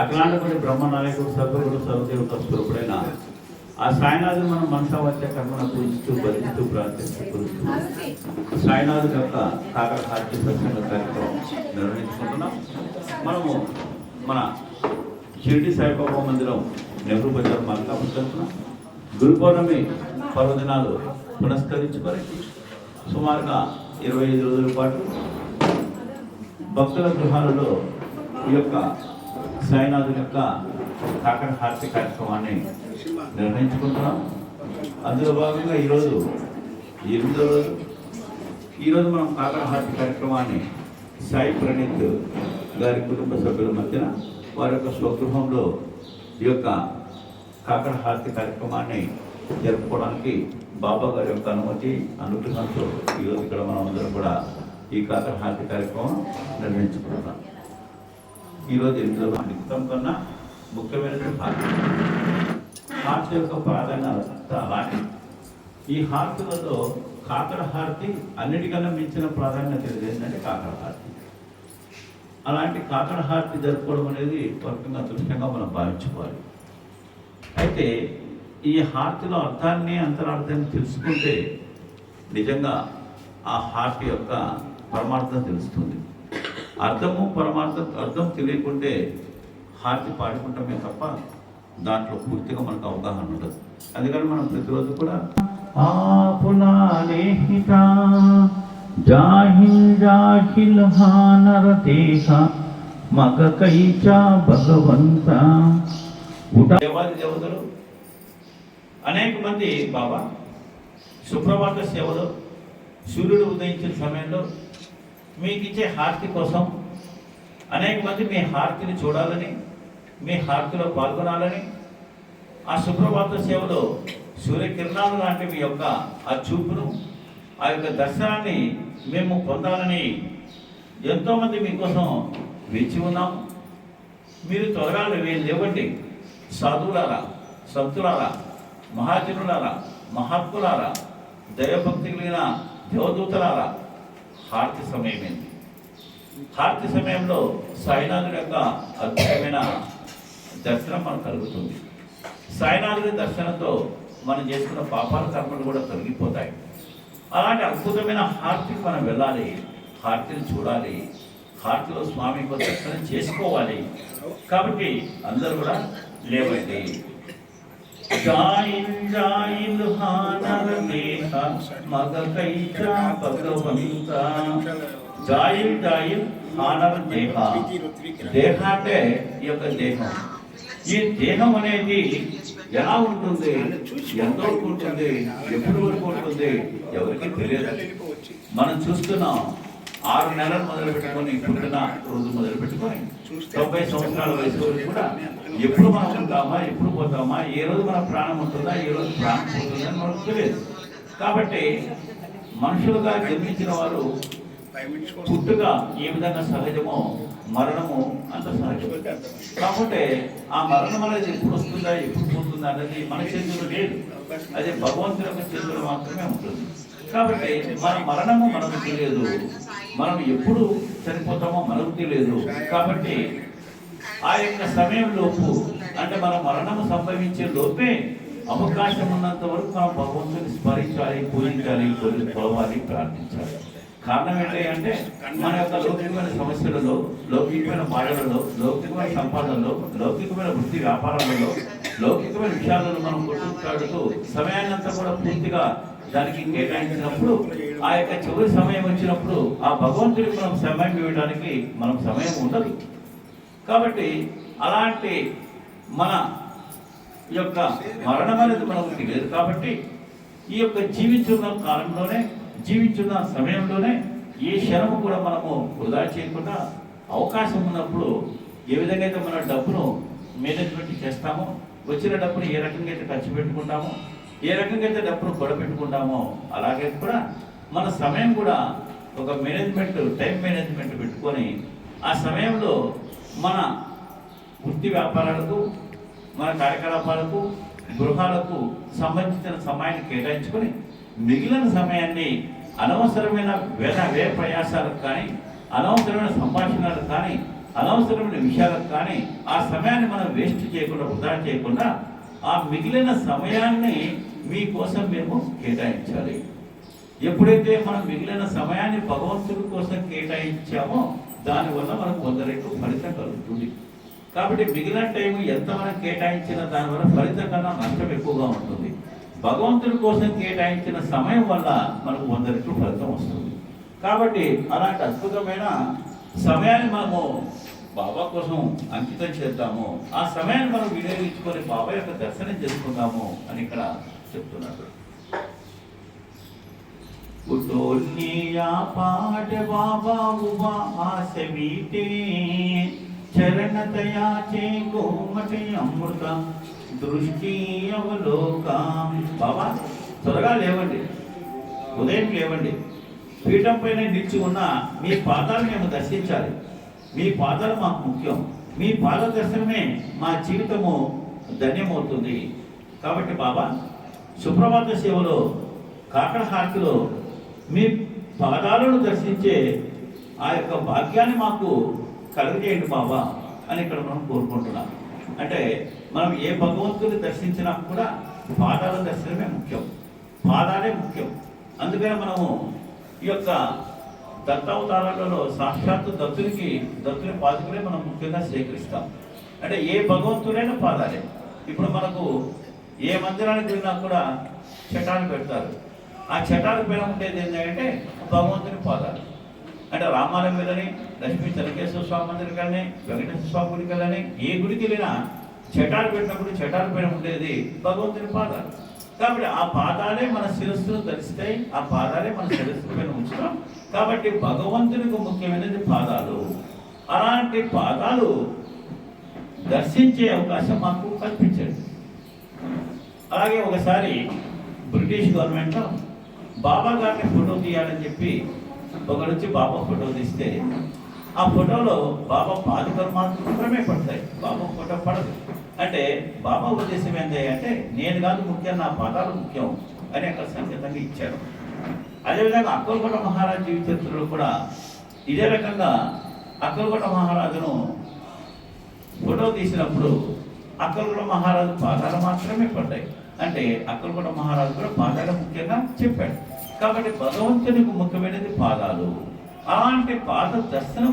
అఖిలాండపడి బ్రహ్మ నాయకుడు సద్గురుడు సర్వదేవత స్వరూపుడైన ఆ సాయినాథుని మనం మనసా వచ్చే కర్మను పూజిస్తూ భరిస్తూ ప్రార్థిస్తూ పూజిస్తూ సాయినాథుని యొక్క కాకర హాస్య సత్సంగ కార్యక్రమం నిర్వహించుకుంటున్నాం. మనము మన షిరిడి సాయిబాబా మందిరం నెహ్రూ బజార్ మార్కాపురం తరఫున గురు పౌర్ణమి పర్వదినాలు పునస్కరించుకొని సుమారుగా ఇరవై ఐదు రోజుల పాటు భక్తుల గృహాలలో ఈ యొక్క సాయినాథుని యొక్క కాకర హారతి కార్యక్రమాన్ని నిర్వహించుకుంటున్నాం. అందులో భాగంగా ఈరోజు ఎనిమిదో రోజు ఈరోజు మనం కాకర హారతి కార్యక్రమాన్ని సాయి ప్రణీత్ గారి కుటుంబ సభ్యుల మధ్యన వారి యొక్క స్వగృహంలో ఈ యొక్క కాకర హారతి కార్యక్రమాన్ని జరుపుకోవడానికి బాబా గారి యొక్క అనుమతి అనుగ్రహంతో ఈరోజు ఇక్కడ మనం అందరం కూడా ఈ కాకర హారతి కార్యక్రమం నిర్వహించుకుంటున్నాం. ఈరోజు ఎనిమిదో క్రితం కన్నా ముఖ్యమైనది హార్ట్ హార్ట్ యొక్క ప్రాధాన్యత అలాంటి ఈ హార్తులలో కాకర హారతి అన్నిటికన్నా మించిన ప్రాధాన్యత ఏంటంటే కాకర హారతి. అలాంటి కాకర హారతి జరుపుకోవడం అనేది వర్గంగా అదృష్టంగా మనం భావించుకోవాలి. అయితే ఈ హారతిలో అర్థాన్ని అంతరార్థాన్ని తెలుసుకుంటే నిజంగా ఆ హారతి యొక్క పరమార్థం తెలుస్తుంది. అర్థము పరమార్థం అర్థం తెలియకుంటే హారతి పాడుకుంటామే తప్ప దాంట్లో పూర్తిగా మనకు అవగాహన ఉండదు. అందుకని మనం ప్రతిరోజు కూడా జాహిల్ జాహిల్ హానర దేహ మగ కైచ భగవంత. దేవాది దేవతలు అనేక మంది బాబా సుప్రభాత సేవలో సూర్యుడు ఉదయించిన సమయంలో మీకు ఇచ్చే హారతి కోసం అనేక మంది మీ హారతిని చూడాలని మీ హారతిలో పాల్గొనాలని ఆ సుప్రభాత సేవలో సూర్యకిరణాలు లాంటి మీ యొక్క ఆ చూపును ఆ యొక్క దర్శనాన్ని మేము పొందాలని ఎంతోమంది మీకోసం వేచి ఉన్నాం. మీరు త్వరగా వీళ్ళు లేవండి. సాధువులారా సంతులారా మహాజనులారా మహాత్ములారా దైవభక్తి కలిగిన దేవదూతలారా హారతి సమయమైంది హారతి సమయంలో సాయినాథుడి యొక్క అద్భుతమైన దర్శనం మనకు కలుగుతుంది. సాయినాథుడి దర్శనంతో మనం చేసుకున్న పాపాల కర్మలు కూడా తొలగిపోతాయి. అలాంటి అద్భుతమైన హారతికి మనం వెళ్ళాలి హారతిని చూడాలి హారతిలో స్వామి యొక్క దర్శనం చేసుకోవాలి. కాబట్టి అందరూ కూడా లేవండి. జాయిల్ జాయిల్ హానర దేహ మగ జాయిల్ జాయిల్ దేహ దేహ అంటే ఈ యొక్క దేహం ఈ దేహం అనేది ఎలా ఉంటుంది ఎంత ఉంటుంది ఎప్పుడు వరకు ఉంటుంది ఎవరికి తెలియదు మనం చూస్తున్నాం ఆరు నెలలు మొదలు పెట్టుకొని పుట్టిన రోజు మొదలు పెట్టుకొని తొంభై సంవత్సరాల వయసు కూడా ఎప్పుడు మనం ఉంటామా ఎప్పుడు పోతామా ఏ రోజు మన ప్రాణం ఉంటుందా ఏ రోజు ప్రాణం పోతుందా అని మనకు తెలియదు. కాబట్టి మనుషులుగా జన్మించిన వారు పుట్టుక ఏ విధంగా సహజమో మరణము అంత సహజం. కాబట్టి ఆ మరణం అనేది ఎప్పుడు వస్తుందా ఎప్పుడు పోతుందా అనేది మన చేతులు లేదు. అది భగవంతుని యొక్క చేతులు మాత్రమే ఉంటుంది. కాబట్టి మన మరణము మనకు తెలియదు. మనం ఎప్పుడు చనిపోతామో మనకు తెలియదు. కాబట్టి ఆ యొక్క సమయం లోపు అంటే మన మరణం సంభవించే లోపే అవకాశం ఉన్నంత వరకు మనం భగవంతుని స్మరించాలి పూజించాలి కొలవాలి ప్రార్థించాలి. కారణం ఏంటి అంటే మన యొక్క లౌకికమైన సమస్యలలో లౌకికమైన బాధలలో లౌకికమైన సంపాదనలో లౌకికమైన వృత్తి వ్యాపారాలలో లౌకికమైన విషయాలను మనం కొట్టుకాడుతూ సమయాన్నంతా కూడా పూర్తిగా దానికి కేటాయించినప్పుడు ఆ యొక్క చివరి సమయం వచ్చినప్పుడు ఆ భగవంతుడికి మనం సమయం ఇవ్వడానికి మనం సమయం ఉండదు. కాబట్టి అలాంటి మన యొక్క మరణం అనేది మనకు తెలియదు కాబట్టి ఈ యొక్క జీవించున్న కాలంలోనే జీవించున్న సమయంలోనే ఏ క్షణము కూడా మనము వృధా చేయకుండా అవకాశం ఉన్నప్పుడు ఏ విధంగా అయితే మన డబ్బును మేనేజ్మెంట్ చేస్తామో వచ్చిన డబ్బును ఏ రకంగా అయితే ఖర్చు పెట్టుకుంటామో ఏ రకంగా అయితే డబ్బును కూడబెట్టుకుంటామో అలాగే కూడా మన సమయం కూడా ఒక మేనేజ్మెంట్ టైం మేనేజ్మెంట్ పెట్టుకొని ఆ సమయంలో మన వృత్తి వ్యాపారాలకు మన కార్యకలాపాలకు గృహాలకు సంబంధించిన సమయాన్ని కేటాయించుకొని మిగిలిన సమయాన్ని అనవసరమైన వేద వ్యయ ప్రయాసాలకు కానీ అనవసరమైన సంభాషణలకు కానీ అనవసరమైన విషయాలకు కానీ ఆ సమయాన్ని మనం వేస్ట్ చేయకుండా వృధా చేయకుండా ఆ మిగిలిన సమయాన్ని మీకోసం మేము కేటాయించాలి. ఎప్పుడైతే మనం మిగిలిన సమయాన్ని భగవంతుడి కోసం కేటాయించామో దానివల్ల మనకు వంద రెట్లు ఫలితం కలుగుతుంది. కాబట్టి మిగిలిన టైం ఎంత మనం కేటాయించిన దానివల్ల ఫలితం కన్నా నష్టం ఎక్కువగా ఉంటుంది. భగవంతుడి కోసం కేటాయించిన సమయం వల్ల మనకు వంద రెట్లు ఫలితం వస్తుంది. కాబట్టి అలాంటి అద్భుతమైన సమయాన్ని మనము బాబా కోసం అంకితం చేద్దాము. ఆ సమయాన్ని మనం వినియోగించుకొని బాబా యొక్క దర్శనం చేసుకుందాము అని ఇక్కడ చెప్తున్నాడు ఉటోల్నియా పాట బాబా ఉబా ఆశ వీటే చరణతయా చే గోమటి అమృత దృష్టి అవలోకం. బాబా త్వరగా లేవండి. ఉదయం లేవండి. పీఠం పైన నిలిచి ఉన్న మీ పాదాలు మేము దర్శించాలి. మీ పాదాలు మాకు ముఖ్యం. మీ పాద దర్శనమే మా జీవితము ధన్యమవుతుంది. కాబట్టి బాబా సుప్రభాత సేవలో కాకడ హారతిలో మీ పాదాలను దర్శించే ఆ యొక్క భాగ్యాన్ని మాకు కలుగజేయండి బాబా అని ఇక్కడ మనం కోరుకుంటున్నాం. అంటే మనం ఏ భగవంతుని దర్శించినా కూడా పాదాల దర్శనమే ముఖ్యం. పాదాలే ముఖ్యం. అందుకనే మనము ఈ యొక్క దత్తావతారాలలో సాక్షాత్తు దత్తునికి దత్తుని పాదుకునే మనం ముఖ్యంగా స్వీకరిస్తాం అంటే ఏ భగవంతుడైనా పాదాలే. ఇప్పుడు మనకు ఏ మందిరానికి వెళ్ళినా కూడా చటాలు పెడతారు. ఆ చటాల పైన ఉండేది ఏంటంటే భగవంతుని పాదాలు. అంటే రామాలయం వెళ్ళని లక్ష్మీ చెనకేశ్వర స్వామి మందిరం కానీ వెంకటేశ్వర స్వామి గుడికి వెళ్ళని ఏ గుడికి వెళ్ళినా చటాలు పెట్టినప్పుడు చటాలు పైన ఉండేది భగవంతుని పాదాలు. కాబట్టి ఆ పాదాలే మన శిరస్సును ధరిస్తాయి ఆ పాదాలే మన శిరస్సు పైన ఉంచుతాం. కాబట్టి భగవంతునికి ముఖ్యమైనది పాదాలు. అలాంటి పాదాలు దర్శించే అవకాశం మాకు కల్పించండి. అలాగే ఒకసారి బ్రిటిష్ గవర్నమెంట్లో బాబా గారిని ఫోటో తీయాలని చెప్పి ఒకడొచ్చి వచ్చి బాబా ఫోటో తీస్తే ఆ ఫోటోలో బాబా పాదుకలు మాత్రం పడతాయి బాబా ఫోటో పడదు అంటే బాబా ఉద్దేశం ఏంటి అంటే నేను కాదు ముఖ్యం నా పాదాలు ముఖ్యం అని అక్కడ సంకేతంగా ఇచ్చారు. అదేవిధంగా అక్కలకోట మహారాజు జీవిత చరిత్రలో కూడా ఇదే రకంగా అక్కలకోట మహారాజును ఫోటో తీసినప్పుడు అక్కలకోట మహారాజు పాదాలు మాత్రమే పడ్డాయి. అంటే అక్కలకోట మహారాజు కూడా పాదాలు ముఖ్యంగా చెప్పాడు. కాబట్టి భగవంతునికి ముఖ్యమైనది పాదాలు. అలాంటి పాద దర్శనం